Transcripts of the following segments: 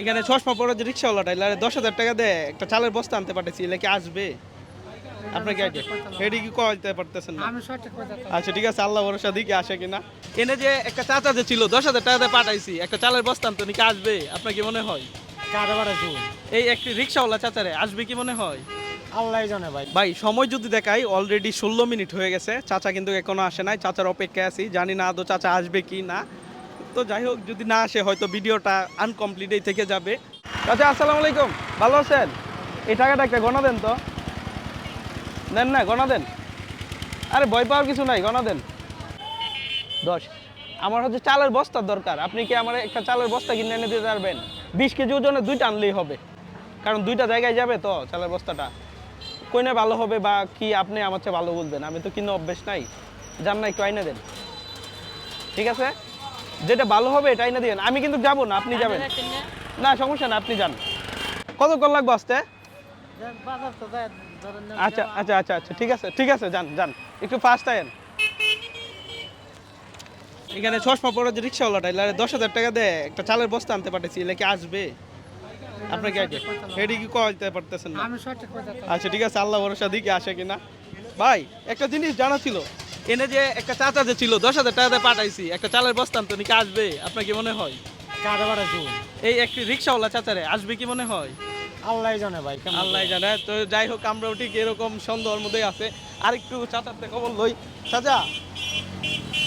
এখানে চশমা পড়া যে রিক্সাওয়ালাটা এলারে দশ হাজার টাকা দেয় একটা চালের বস্তা আনতে পাঠাইছি এলে কি আসবে? আপনার কি আইডিয়া কি কইতে পারতেছেন না? আমি সঠিক কথা তো আচ্ছা ঠিক আছে আল্লাহ ভরসা দিকে আসে কিনা। এনে যে একটা চাচা যে ছিল দশ হাজার টাকা দিয়ে পাঠাইছি একটা চালের বস্তা আনতে উনি আসবে? আপনার কি মনে হয়? এই একটি রিক্সাওয়ালা চাচারে আসবে কি মনে হয়? আল্লাহ জানে ভাই। ভাই সময় যদি দেখাই অলরেডি ষোলো মিনিট হয়ে গেছে চাচা কিন্তু এখনও আসে নাই চাচার অপেক্ষায় আছি জানি না আদৌ চাচা আসবে কি না। তো যাই হোক, যদি না আসে, হয়তো ভিডিওটা আনকমপ্লিটেই থেকে যাবে। চাচা আসসালামু আলাইকুম। ভালো আছেন? এই টাকাটা একটা গণা দেন তো। দেন না গণা দেন। আরে, ভয় পাওয়ার কিছু নাই গণা দেন। দশ, আমার হচ্ছে চালের বস্তার দরকার। আপনি কি আমার একটা চালের বস্তা কিনে এনে দিতে পারবেন? বিশ কেজি ওজনের দুইটা আনলেই হবে। কারণ দুইটা জায়গায় যাবে তো চালের বস্তাটা। কোনে ভালো হবে বা কি আপনি আমার চেয়ে ভালো বলবেন? আমি তো কিনে অভ্যেস নাই। যান না, একটু আইনে দেন। ঠিক আছে? যেটা ভালো হবে এটা আইনা দিন আমি কিন্তু যাব না আপনি যাবেন। না। সমস্যা না আপনি যান। কতক্ষণ লাগবে আসতে? না আচ্ছা আচ্ছা আচ্ছা আচ্ছা ঠিক আছে ঠিক আছে যান যান। একটু ফাস্ট আয়েন। এখানে চশমা পড়া যে রিক্সাওয়ালাটা এলারে দশ হাজার টাকা দেয় একটা চালের বস্তা আনতে পাঠাইছি এলে কি আসবে? আপনার কি আইডিয়া এটি কি কইতে পারতেছেন না? আচ্ছা ঠিক আছে আল্লাহ ভরসা দিকে আসে কিনা। ভাই একটা জিনিস জানা ছিল। এনে যে একটা চাচা যে ছিল দশ হাজার টাকা পাঠাইছি একটা চালের বস্তা আনতে উনি কি আসবে? আপনার কি মনে হয়? আছে এই একটি রিক্সাওয়ালা চাচারে আসবে কি মনে হয়? আল্লাহ জানে ভাই আল্লাহ জানে। তো যাই হোক আমরাও ঠিক এরকম সন্দেহের মধ্যেই আছে। আরেকটু চাচার থেকে খবর লই। চাচা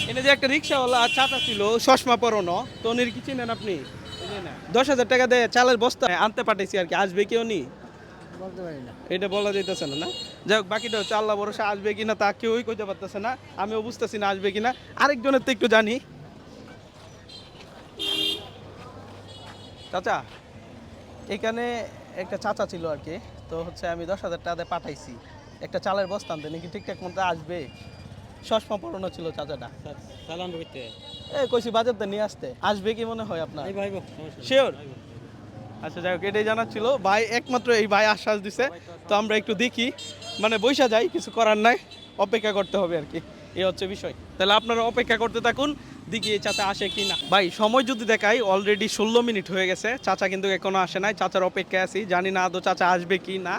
এনে যে একটা রিক্সাওয়ালা চাচা ছিল চশমা পরনো তো উনির কি চিনেন আপনি? দশ হাজার টাকা দিয়ে চালের বস্তা আনতে পাঠাইছি আর কি আসবে কি উনি? বলতে পারি না এটা বলা যাইতেছে না না? যাই হোক বাকিটা হচ্ছে আল্লাহ ভরসা আসবে কিনা তা কেউই কইতে পারতেছে না আমিও বুঝতেছি না আসবে কিনা। আরেকজনের তো একটু জানি। চাচা এখানে একটা চাচা ছিল আর কি তো হচ্ছে আমি দশ হাজার টাকা পাঠাইছি। একটা চালের বস্তা আনতে নাকি ঠিকঠাক মতো আসবে? চশমা পড়ানো ছিল চাচাটা। সালাম করতে এ কইছি বাজারটা নিয়ে আসতে আসবে কি মনে হয় আপনার? শিওর আচ্ছা যাই হোক, এটাই জানার ছিল। ভাই একমাত্র এই ভাই আশ্বাস দিছে। তো আমরা একটু দেখি। মানে বৈশা যাই, কিছু করার নাই। অপেক্ষা করতে হবে আর কি। এই হচ্ছে বিষয়। তাহলে আপনারা অপেক্ষা করতে থাকুন এই চাচা আসে কি না। ভাই, সময় যদি দেখাই অলরেডি ষোলো মিনিট হয়ে গেছে। চাচা কিন্তু এখনও আসে নাই। চাচার অপেক্ষায় আছি। জানি না আদৌ চাচা আসবে কি না।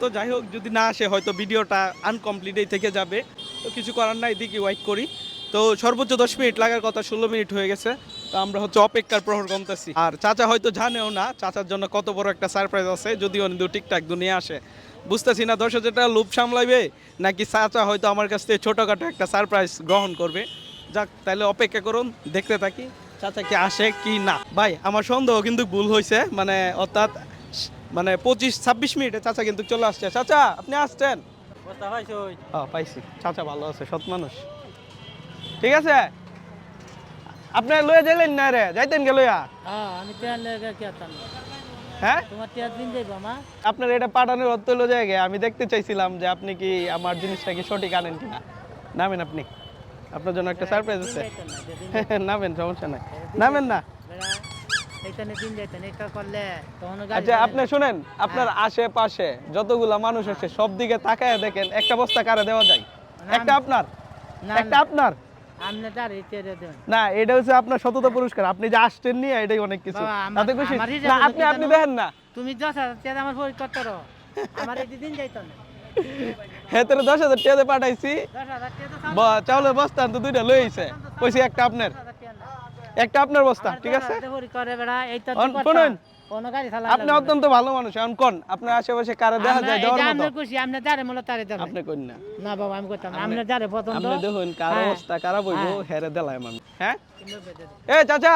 তো যাই হোক, যদি না আসে, হয়তো ভিডিওটা আনকমপ্লিটেই থেকে যাবে। তো কিছু করার নাই, দেখি ওয়েট করি। তো সর্বোচ্চ দশ মিনিট লাগার কথা ষোলো মিনিট হয়ে গেছে। তো আমরা হচ্ছে অপেক্ষার প্রহর কমতেছি। আর চাচা হয়তো জানেও না চাচার জন্য কত বড় একটা সারপ্রাইজ আছে যদি দু ঠিকঠাক দুনিয়া আসে। বুঝতেছি না দশ হাজার টাকা লোভ সামলাইবে নাকি চাচা হয়তো আমার কাছ থেকে ছোটোখাটো একটা সারপ্রাইজ গ্রহণ করবে। যাক তাহলে অপেক্ষা করুন দেখতে থাকি চাচা কি আসে কি না। ভাই আমার সন্দেহ কিন্তু ভুল হয়েছে মানে অর্থাৎ মানে পঁচিশ ছাব্বিশ মিনিটে চাচা কিন্তু চলে আসছে। চাচা আপনি আসছেন? পাইছি। চাচা ভালো আছে সৎ মানুষ। ঠিক আছে? আপনি লয়ে যাইলেন না রে? যাইতেন লইয়া? হ্যাঁ আমি তেল কি আতাম হ্যাঁ? তোমার তেল দিন যাইবা মা? আপনার এটা পাঠানোর অর্থ হলো জায়গায় আমি দেখতে চাইছিলাম যে আপনি কি আমার জিনিসটা কি সঠিক আনেন কিনা। নামেন আপনি। আপনার জন্য একটা সারপ্রাইজ আছে। নামেন সমস্যা নাই। নামেন না। আচ্ছা আপনি শুনেন আপনার আশেপাশে যতগুলা মানুষ আছে সব দিকে তাকায় দেখেন একটা বস্তা কারে দেওয়া যায়? একটা আপনার? একটা। আপনার? না এটা হচ্ছে আপনার সততা পুরস্কার। আপনি যে আসছেন নি এটাই অনেক কিছু। তাতে খুশি? না আপনি আপনি দেখেন না। তুমি দশ হাজার আমার পরীক্ষা করো। আমার এই দিন যাইতো না। হ্যাঁ তোর দশ হাজার টাকা পাঠাইছি চাউলের বস্তা তো দুইটা লই আইছে। কইছি একটা আপনার। একটা আপনার বস্তা ঠিক আছে? আপনি অত্যন্ত ভালো মানুষ এখন কোন আপনার আশেপাশে কারে দেখা যায় দেওয়ার মতো? আমরা খুশি আপনি যারে মূল তারে দেবেন আপনি কোন না। না বাবা আমি করতাম আপনি যারে পছন্দ আপনি দেখুন কার হ্যাঁ। অবস্থা কারা বইবো হ্যাঁ। হেরে দেলায় মানুষ হ্যাঁ? কিনবে বেঁধে দে। এ চাচা!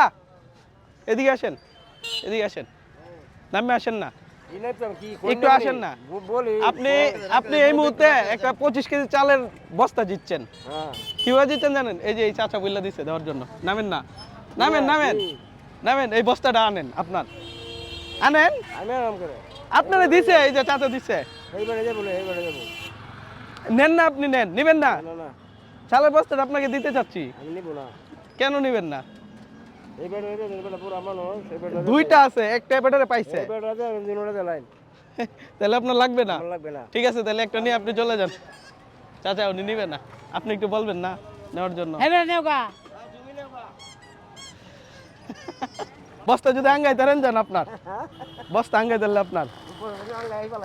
এদিকে আসেন এদিকে আসেন। নামে আসেন না। একটু আসেন না। আপনি আপনি এই মুহূর্তে একটা পঁচিশ কেজি চালের বস্তা জিতছেন। কীভাবে জিতছেন জানেন? এই যে এই চাচা বইলা দিচ্ছে দেওয়ার জন্য। নামেন না। নামেন নামেন। নামেন এই বস্তাটা আনেন আপনার। আনেন? আমি আরাম করে। আপনারা দিছে এই যে চাচা দিছে। এইবারে যাব না এইবারে যাব। নেন না আপনি নেন। নিবেন না? না না। চালের বস্তাটা আপনাকে দিতে চাচ্ছি। আমি নিবো না। কেন নিবেন না? দুইটা আছে একটা ব্যাটারে পাইছে। তাহলে আপনার লাগবে না? লাগবে না। ঠিক আছে তাহলে একটা নিয়ে আপনি চলে যান। চাচা উনি নিবেন না। আপনি একটু বলবেন না নেওয়ার জন্য। গা। বস্তা যদি আঙ্গাই তারেন যান আপনার। বস্তা আঙ্গাই দিলে আপনার।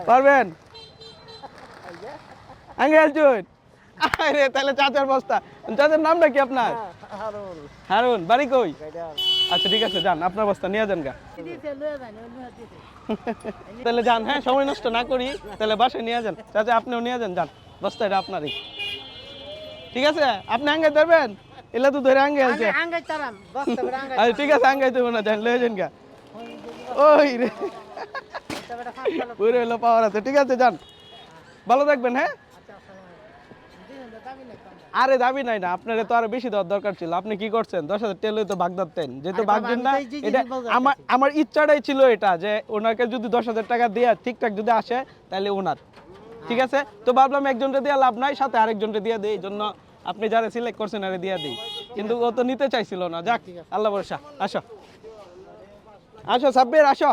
পারবেন? আঙ্গাই চুন আরে, তাহলে চাচার বস্তা। চাচার নামটা কি আপনার? হারুন। বাড়ি কই? আচ্ছা ঠিক আছে, যান, আপনার বস্তা নিয়ে যান গা। তাহলে যান হ্যাঁ সময় নষ্ট না করি। তাহলে বাসায় নিয়ে যান। চাচা, আপনিও নিয়ে যান যান। বস্তা এটা আপনারই। ঠিক আছে? আপনি আঙ্গাই ধরবেন? এলা তো ধরে আঙ্গে আছে। আরে ঠিক আছে আঙ্গাই দেবো না যান লয়ে যান গা। ওই রে। পুরো এলো পাওয়ার আছে ঠিক আছে যান। ভালো থাকবেন হ্যাঁ? দিন আরে দাবি নাই না আপনার তো আরও বেশি দেওয়ার দরকার ছিল। আপনি কি করছেন? দশ হাজার টেলে তো ভাগ ধরতেন। যেহেতু ভাগ বাবা, না এটা আমার আমার ইচ্ছাটাই ছিল এটা যে ওনাকে যদি দশ হাজার টাকা দিয়ে ঠিকঠাক যদি আসে তাহলে ওনার। ঠিক আছে? তো ভাবলাম একজনটা দিয়ে লাভ নাই সাথে আরেকজনকে দিয়ে দেয় এই জন্য আপনি যারা সিলেক্ট করছেন আরে দিয়ে দিই। কিন্তু ও তো নিতে চাইছিল না। যাক আল্লাহ বর্ষা আসো। আসো সাব্বির আসো।